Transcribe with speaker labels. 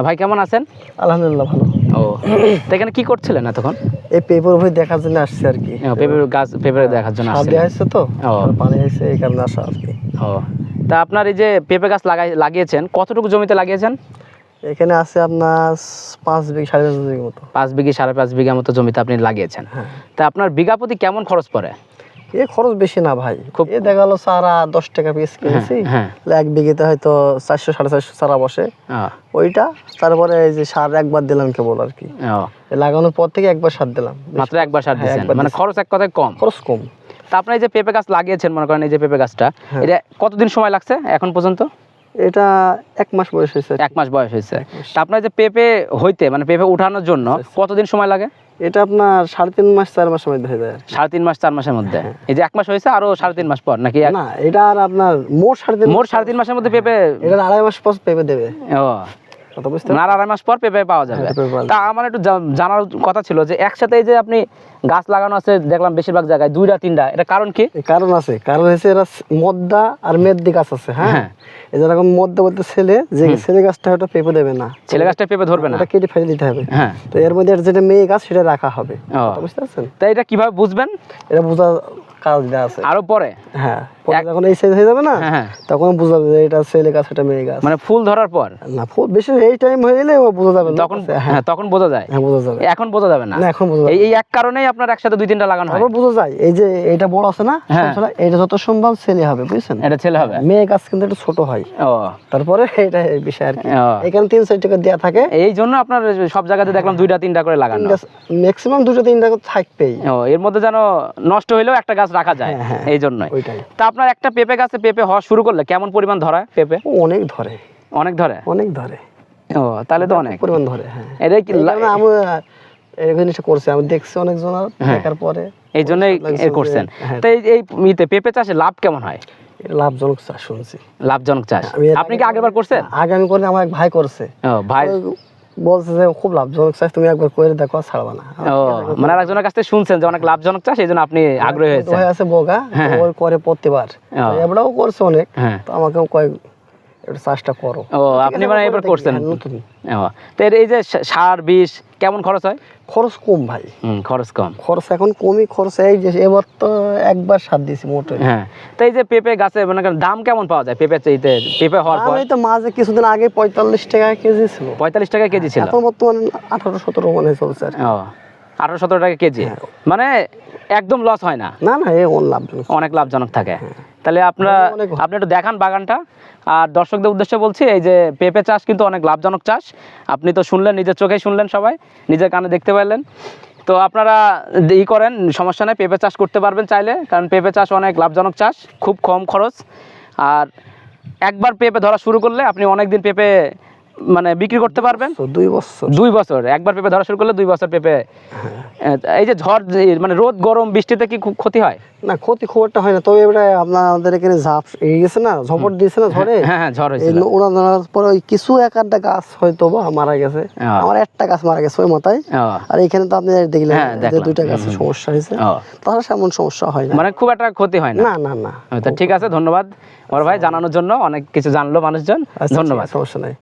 Speaker 1: তা ভাই কেমন আছেন?
Speaker 2: আলহামদুলিল্লাহ ভালো।
Speaker 1: ও তো এখানে কি করছিলেন এতক্ষণ?
Speaker 2: এই পেপার বই দেখার জন্য আসছে আর কি।
Speaker 1: পেঁপে গাছ পেঁপে দেখার জন্য আসছিলেন
Speaker 2: দেওয়া তো। পানি হয়েছে এই কারণে আসা আর কি।
Speaker 1: ও তা আপনার এই যে পেঁপে গাছ লাগাই লাগিয়েছেন কতটুকু জমিতে লাগিয়েছেন?
Speaker 2: এখানে আছে আপনার পাঁচ বিঘা সাড়ে পাঁচ বিঘা মতো।
Speaker 1: পাঁচ বিঘি সাড়ে পাঁচ বিঘা মতো জমিতে আপনি লাগিয়েছেন।
Speaker 2: হ্যাঁ।
Speaker 1: তা আপনার বিঘা প্রতি কেমন খরচ পড়ে?
Speaker 2: এ খরচ বেশি না ভাই।
Speaker 1: খুব-
Speaker 2: এ দেখা গেলো চারা দশ টাকা পিস কিনেছি।
Speaker 1: হ্যাঁ।
Speaker 2: এক বিঘিতে হয়তো চারশো সাড়ে চারশো চারা বসে। ওইটা তারপরে এই যে সার একবার দিলাম কেবল আর কি। লাগানোর পর থেকে একবার সার দিলাম।
Speaker 1: মাত্র একবার সার
Speaker 2: হ্যাঁ, একবার
Speaker 1: মানে খরচ এক কথায় কম।
Speaker 2: খরচ কম।
Speaker 1: তা আপনার এই যে পেঁপে গাছ লাগিয়েছেন মনে করেন এই যে পেঁপে গাছটা
Speaker 2: হ্যাঁ।
Speaker 1: এটা কতদিন সময় লাগছে এখন পর্যন্ত?
Speaker 2: এটা এক মাস বয়স হয়েছে
Speaker 1: এক মাস বয়স হয়েছে। তা আপনার যে পেঁপে হইতে মানে পেঁপে উঠানোর জন্য
Speaker 2: আচ্ছা,
Speaker 1: কতদিন সময় লাগে?
Speaker 2: এটা আপনার সাড়ে তিন মাস চার মাস মধ্যে হয়ে যায়
Speaker 1: সাড়ে তিন মাস চার মাসের মধ্যে? এই যে এক মাস হয়েছে আরও সাড়ে তিন মাস পর নাকি
Speaker 2: না এটা আর আপনার মোট সাড়ে তিন
Speaker 1: মোট সাড়ে তিন মাসের মধ্যে পেঁপে
Speaker 2: এটা আড়াই মাস পর পেপে দেবে।
Speaker 1: ও। আর আড়াই মাস পর পেঁপে পাওয়া যাবে।
Speaker 2: হ্যাঁ,
Speaker 1: তা আমার একটু জানার কথা ছিল যে একসাথে এই যে আপনি গাছ লাগানো আছে দেখলাম বেশিরভাগ জায়গায় দুইটা তিনটা। এটা কারণ কি?
Speaker 2: কারণ আছে। কারণ হচ্ছে এরা মদ্দা আর মেদ্দি গাছ আছে হ্যাঁ?
Speaker 1: হ্যাঁ।
Speaker 2: এই যেরকম মদ্দা বলতে ছেলে যে ছেলে গাছটা পেঁপে দেবে না।
Speaker 1: ছেলে গাছটা পেঁপে ধরবে না।
Speaker 2: ওটা কেটে ফেলে দিতে হবে।
Speaker 1: হ্যাঁ।
Speaker 2: তো এর মধ্যে যেটা মেয়ে গাছ সেটা রাখা হবে। বুঝতে পারছেন?
Speaker 1: তা এটা কীভাবে বুঝবেন?
Speaker 2: এটা বোঝা কাজ দেওয়া আছে।
Speaker 1: আরও পরে?
Speaker 2: হ্যাঁ। যখন এই সাইজ হয়ে যাবে না
Speaker 1: হ্যাঁ
Speaker 2: তখন বোঝা যাবে এটা ছেলে গাছ এটা মেয়ে গাছ।
Speaker 1: মানে ফুল ধরার পর?
Speaker 2: না ফুল বেশি এই টাইম হয়ে গেলে বোঝা যাবে না
Speaker 1: তখন
Speaker 2: হ্যাঁ।
Speaker 1: তখন বোঝা যায়।
Speaker 2: হ্যাঁ বোঝা যাবে।
Speaker 1: এখন বোঝা যাবে না।
Speaker 2: এখন বোঝা
Speaker 1: এই এক কারণেই আপনার একসাথে দুই তিনটা লাগানো
Speaker 2: তারপর বোঝা যায় এই যে এটা বড় আছে না
Speaker 1: হ্যাঁ।
Speaker 2: এটা যত সম্ভব ছেলে হবে বুঝছেন?
Speaker 1: এটা ছেলে হবে।
Speaker 2: মেয়ে গাছ কিন্তু একটু ছোট হয়।
Speaker 1: ও।
Speaker 2: তারপরে এটা এই বিষয় আর কি। এখানে তিন চার টাকা দেওয়া থাকে।
Speaker 1: এই জন্য আপনার সব জায়গাতে দেখলাম দুইটা তিনটা করে লাগানো।
Speaker 2: ম্যাক্সিমাম দুটো তিন টাকা থাকবেই।
Speaker 1: ও এর মধ্যে যেন নষ্ট হইলেও একটা গাছ রাখা যায়
Speaker 2: হ্যাঁ, হ্যাঁ।
Speaker 1: এই জন্যই। তা আপনার একটা পেঁপে গাছে পেঁপে হওয়া শুরু করলে কেমন পরিমাণ ধরা পেঁপে?
Speaker 2: অনেক ধরে।
Speaker 1: অনেক ধরে?
Speaker 2: অনেক ধরে।
Speaker 1: ও তাহলে তো অনেক
Speaker 2: পরিমাণ ধরে হ্যাঁ।
Speaker 1: এটাই কি
Speaker 2: আমি এই জিনিসটা করছি। আমি দেখছি অনেকজন
Speaker 1: হ্যাঁ।
Speaker 2: দেখার পরে
Speaker 1: এই জন্যই
Speaker 2: লাগছে
Speaker 1: এ
Speaker 2: যে-
Speaker 1: করছেন।
Speaker 2: হ্যাঁ।
Speaker 1: তো এই এই ইতে পেঁপে চাষে লাভ কেমন হয়?
Speaker 2: লাভজনক চাষ শুনছি।
Speaker 1: লাভজনক চাষ। আপনি কি আগেরবার করছেন?
Speaker 2: আগে আমি করি আমার এক ভাই করছে।
Speaker 1: ভাই
Speaker 2: বলছে যে খুব লাভজনক চাষ তুমি একবার করে দেখো ছাড়বা না।
Speaker 1: মানে আরেকজনের কাছ থেকে শুনছেন যে অনেক লাভজনক চাষ এই জন্য আপনি আগ্রহী হয়েছেন।
Speaker 2: হয়ে আছে বোগা
Speaker 1: হ্যাঁ,
Speaker 2: করে প্রতিবার। এবারও করছে অনেক
Speaker 1: হ্যাঁ।
Speaker 2: তো আমাকেও কয়েক চাষটা করো।
Speaker 1: ও আপনি মানে এবার করছেন?
Speaker 2: হ্যাঁ, নতুন।
Speaker 1: ও তো এই যে সার বিষ কেমন খরচ হয়?
Speaker 2: খরচ কম ভাই।
Speaker 1: খরচ কম।
Speaker 2: খরচ এখন কমই খরচ এই যে এবার তো একবার সার দিয়েছি মোটে।
Speaker 1: হ্যাঁ তো এই যে পেঁপে গাছে মানে দাম কেমন পাওয়া যায় পেঁপে চাইতে? পেঁপে হওয়ার পর?
Speaker 2: আমি তো মাঝে কিছুদিন আগে পঁয়তাল্লিশ টাকা কেজি ছিল।
Speaker 1: পঁয়তাল্লিশ টাকা কেজি ছিল?
Speaker 2: এখন বর্তমানে আঠারো সতেরো মনে চলছে
Speaker 1: ও আঠারো সতেরো টাকা কেজি?
Speaker 2: হ্যাঁ।
Speaker 1: মানে একদম লস হয় না?
Speaker 2: না না এ লাভজনক।
Speaker 1: অনেক লাভজনক থাকে। তাহলে আপনারা আপনি একটু দেখান বাগানটা। আর দর্শকদের উদ্দেশ্যে বলছি এই যে পেঁপে চাষ কিন্তু অনেক লাভজনক চাষ। আপনি তো শুনলেন নিজের চোখেই শুনলেন সবাই নিজের কানে দেখতে পারলেন। তো আপনারা ই করেন সমস্যা নেই পেঁপে চাষ করতে পারবেন চাইলে কারণ পেঁপে চাষ অনেক লাভজনক চাষ খুব কম খরচ। আর একবার পেঁপে ধরা শুরু করলে আপনি অনেক দিন পেঁপে মানে বিক্রি করতে পারবেন?
Speaker 2: দুই বছর।
Speaker 1: দুই বছর। একবার পেঁপে ধরা শুরু করলে দুই বছর পেঁপে এই যে ঝড় মানে রোদ গরম বৃষ্টিতে কি খুব ক্ষতি হয়?
Speaker 2: না ক্ষতি খুব একটা হয় না। তবে এবারে আপনাদের এখানে ঝাপ এই গেছে না? ঝপট দিয়েছে না ঝড়ে?
Speaker 1: হ্যাঁ হ্যাঁ ঝড় হয়েছিল।
Speaker 2: ধরার পরে ওই কিছু এক আধটা গাছ হয়তো বা মারা গেছে। আমার একটা গাছ মারা গেছে ওই মাথায়। আর এখানে তো আপনি দেখলেন
Speaker 1: হ্যাঁ,
Speaker 2: যে দুইটা গাছের সমস্যা হয়েছে। তাহলে সেমন সমস্যা হয় না।
Speaker 1: মানে খুব একটা ক্ষতি হয় না?
Speaker 2: না না না।
Speaker 1: ঠিক আছে ধন্যবাদ। বড় ভাই জানানোর জন্য অনেক কিছু জানলো মানুষজন।
Speaker 2: আচ্ছা,
Speaker 1: ধন্যবাদ।
Speaker 2: সমস্যা নাই।